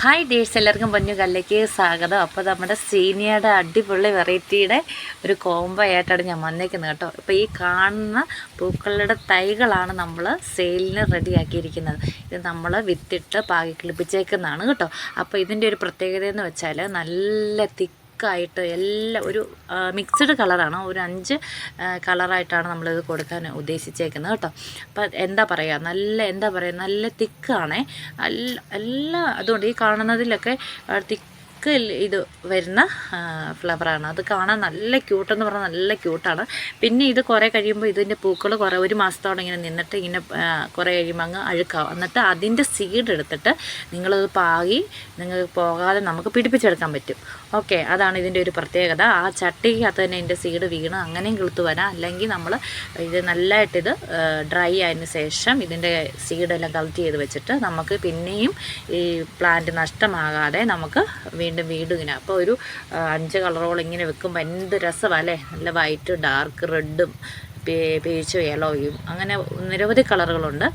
Hi ഡേഴ്സ് എല്ലാവർക്കും പൊന്നു കല്ലേക്ക് സ്വാഗതം. അപ്പോൾ നമ്മുടെ സീനിയയുടെ അടിപൊളി വെറൈറ്റിയുടെ ഒരു കോംബോ ആയിട്ടാണ് ഞാൻ വന്നേക്കുന്നത് കേട്ടോ. അപ്പോൾ ഈ കാണുന്ന പൂക്കളുടെ തൈകളാണ് നമ്മൾ സെയിലിന് റെഡിയാക്കിയിരിക്കുന്നത്. ഇത് നമ്മൾ വിത്തിട്ട് പാകി കിളിപ്പിച്ചേക്കുന്നതാണ് കേട്ടോ. അപ്പോൾ ഇതിന്റെ ഒരു പ്രത്യേകത എന്ന് വെച്ചാൽ നല്ല തിക്ക് തിക്കായിട്ട് എല്ലാം ഒരു മിക്സ്ഡ് കളറാണ് ഒരു അഞ്ച് കളറായിട്ടാണ് നമ്മളിത് കൊടുക്കാൻ ഉദ്ദേശിച്ചേക്കുന്നത് കേട്ടോ. അപ്പം എന്താ പറയുക നല്ല എന്താ പറയുക നല്ല തിക്കാണേ. എല്ലാ അതുകൊണ്ട് ഈ കാണുന്നതിലൊക്കെ തിക്ക് ഇത് വരുന്ന ഫ്ലവറാണ് അത് കാണാൻ നല്ല ക്യൂട്ടെന്ന് പറഞ്ഞാൽ നല്ല ക്യൂട്ടാണ് പിന്നെ ഇത് കുറേ കഴിയുമ്പോൾ ഇതിന്റെ പൂക്കൾ കുറേ ഒരു മാസത്തോളം ഇങ്ങനെ നിന്നിട്ട് ഇങ്ങനെ കുറേ കഴിയുമ്പോൾ അങ്ങ് അഴുക്കാവും. എന്നിട്ട് അതിന്റെ സീഡ് എടുത്തിട്ട് നിങ്ങളത് പാകി നിങ്ങൾ പോകാതെ നമുക്ക് പിടിപ്പിച്ചെടുക്കാൻ പറ്റും. ഓക്കെ അതാണ് ഇതിന്റെ ഒരു പ്രത്യേകത. ആ ചട്ടിക്കകത്ത് തന്നെ ഇതിന്റെ സീഡ് വീണ് അങ്ങനെയും കിളുത്ത് വരാം. അല്ലെങ്കിൽ നമ്മൾ ഇത് നല്ലതായിട്ടിത് ഡ്രൈ ആയതിനു ശേഷം ഇതിന്റെ സീഡെല്ലാം കളക്ട് ചെയ്ത് വെച്ചിട്ട് നമുക്ക് പിന്നെയും ഈ പ്ലാന്റ് നഷ്ടമാകാതെ നമുക്ക് വീണ്ടും വീണ്ടും ഇങ്ങനെ. അപ്പോൾ ഒരു അഞ്ച് കളറോളം ഇങ്ങനെ വെക്കുമ്പോൾ എന്ത് രസമാണ് അല്ലേ? നല്ല വൈറ്റ് ഡാർക്ക് റെഡും പേച്ചും യെലോയും അങ്ങനെ നിരവധി കളറുകളുണ്ട്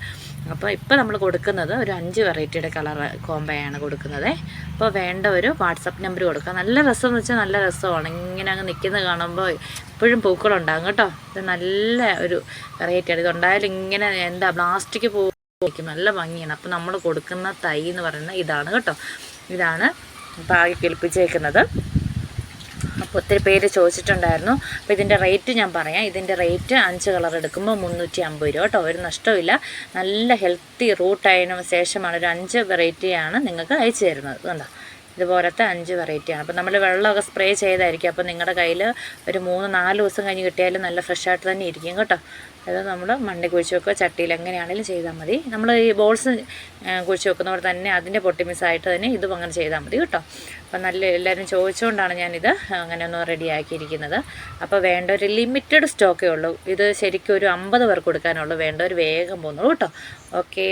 അപ്പോൾ ഇപ്പോൾ നമ്മൾ കൊടുക്കുന്നത് ഒരു അഞ്ച് വെറൈറ്റിയുടെ കളർ കോമ്പയാണ് കൊടുക്കുന്നത്. അപ്പോൾ വേണ്ട ഒരു വാട്സപ്പ് നമ്പർ കൊടുക്കുക നല്ല രസം എന്ന് വെച്ചാൽ നല്ല രസമാണ്. ഇങ്ങനെ അങ്ങ് നിൽക്കുന്നത് കാണുമ്പോൾ എപ്പോഴും പൂക്കളുണ്ടാകും കേട്ടോ. ഇത് നല്ല ഒരു വെറൈറ്റിയാണ് ഇതുണ്ടായാലും ഇങ്ങനെ എന്താ പ്ലാസ്റ്റിക് പൂക്കും നല്ല ഭംഗിയാണ്. അപ്പോൾ നമ്മൾ കൊടുക്കുന്ന തൈ എന്ന് പറയുന്നത് ഇതാണ് കേട്ടോ. ഇതാണ് പാകി കിളിപ്പിച്ചേക്കുന്നത് അപ്പോൾ ഒത്തിരി പേര് ചോദിച്ചിട്ടുണ്ടായിരുന്നു. അപ്പോൾ ഇതിന്റെ റേറ്റ് ഞാൻ പറയാം. ഇതിന്റെ റേറ്റ് അഞ്ച് കളർ എടുക്കുമ്പോൾ മുന്നൂറ്റി അമ്പത് രൂപ കേട്ടോ. ഒരു നഷ്ടമില്ല നല്ല ഹെൽത്തി റൂട്ടായതിനു ശേഷമാണ് ഒരു അഞ്ച് വെറൈറ്റിയാണ് നിങ്ങൾക്ക് അയച്ചു തരുന്നത്. കണ്ടോ? ഇതുപോലത്തെ അഞ്ച് വെറൈറ്റിയാണ് അപ്പോൾ നമ്മൾ വെള്ളമൊക്കെ സ്പ്രേ ചെയ്തായിരിക്കും. അപ്പോൾ നിങ്ങളുടെ കയ്യിൽ ഒരു മൂന്ന് നാല് ദിവസം കഴിഞ്ഞ് കിട്ടിയാലും നല്ല ഫ്രഷായിട്ട് തന്നെ ഇരിക്കും കേട്ടോ. അത് നമ്മൾ മണ്ണി കുഴിച്ച് വെക്കുക ചട്ടിയിൽ എങ്ങനെയാണെങ്കിലും ചെയ്താൽ മതി. നമ്മൾ ഈ ബോൾസ് കുഴിച്ച് വെക്കുന്ന പോലെ തന്നെ അതിന്റെ പൊട്ടി മിസ്സായിട്ട് തന്നെ ഇതും അങ്ങനെ ചെയ്താൽ മതി കേട്ടോ. അപ്പം നല്ല എല്ലാവരും ചോദിച്ചുകൊണ്ടാണ് ഞാനിത് അങ്ങനെ ഒന്ന് റെഡിയാക്കിയിരിക്കുന്നത് അപ്പോൾ വേണ്ട ഒരു ലിമിറ്റഡ് സ്റ്റോക്കേ ഉള്ളൂ. ഇത് ശരിക്കും ഒരു അമ്പത് പേർക്ക് കൊടുക്കാനുള്ളൂ വേണ്ട ഒരു വേഗം പോകുന്നുള്ളൂ കേട്ടോ. ഓക്കെ